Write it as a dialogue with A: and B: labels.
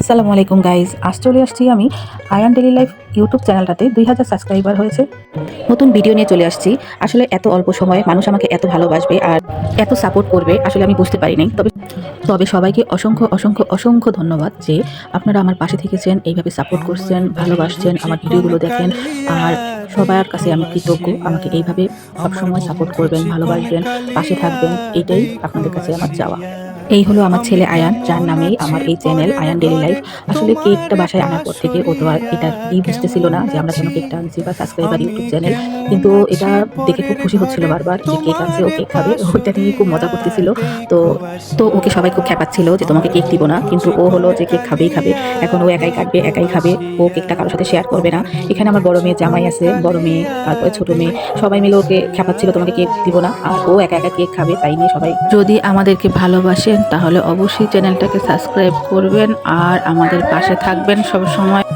A: আসসালামু আলাইকুম গাইজ আজ চলে আসছি আমি আয়ান ডেলি লাইফ ইউটিউব চ্যানেলটাতে দুই হাজার সাবস্ক্রাইবার হয়েছে। নতুন ভিডিও নিয়ে চলে আসছি। আসলে এত অল্প সময়ে মানুষ আমাকে এত ভালোবাসবে আর এত সাপোর্ট করবে, আসলে আমি বুঝতে পারি পারিনি। তবে তবে সবাইকে অসংখ্য অসংখ্য অসংখ্য ধন্যবাদ যে আপনারা আমার পাশে থেকেছেন, এইভাবে সাপোর্ট করছেন, ভালোবাসছেন, আমার ভিডিওগুলো দেখেন। আর সবার কাছে আমি কৃতজ্ঞ। আমাকে এইভাবে সবসময় সাপোর্ট করবেন, ভালোবাসবেন, পাশে থাকবেন। এটাই আপনাদের কাছে আমার চাওয়া। এই হলো আমার ছেলে আয়ান, যার নামেই আমার এই চ্যানেল আয়ান ডেলি লাইফ আসলে কেকটা বাসায় আনার পর থেকে ও তো আর এটা ই বুঝতেছিল না যে আমরা কেন কেকটা আনছি বা সাবস্ক্রাইবার ইউটিউব চ্যানেল কিন্তু এটা দেখে খুব খুশি হচ্ছিল বারবার যে কেক আনছে, ও কেক খাবে। ওইটা নিয়ে খুব মজা করতেছিল। তো তো ওকে সবাই খুব খেপাচ্ছিল যে তোমাকে কেক দিব না। কিন্তু ও হলো যে কেক খাবেই খাবে। এখন ও একাই কাটবে, একাই খাবে। ও কেকটা কারোর সাথে শেয়ার করবে না। এখানে আমার বড় মেয়ে জামাই আছে, বড় মেয়ে, তারপরে ছোট মেয়ে। সবাই মিলে ওকে খেপাচ্ছিল, তোমাকে কেক দিব না। আর ও একা একা কেক খাবে, তাই নিয়ে সবাই যদি আমাদেরকে ভালোবাসেন তাহলে অবশ্যই চ্যানেলটাকে সাবস্ক্রাইব করবেন আর আমাদের পাশে থাকবেন সব সময়।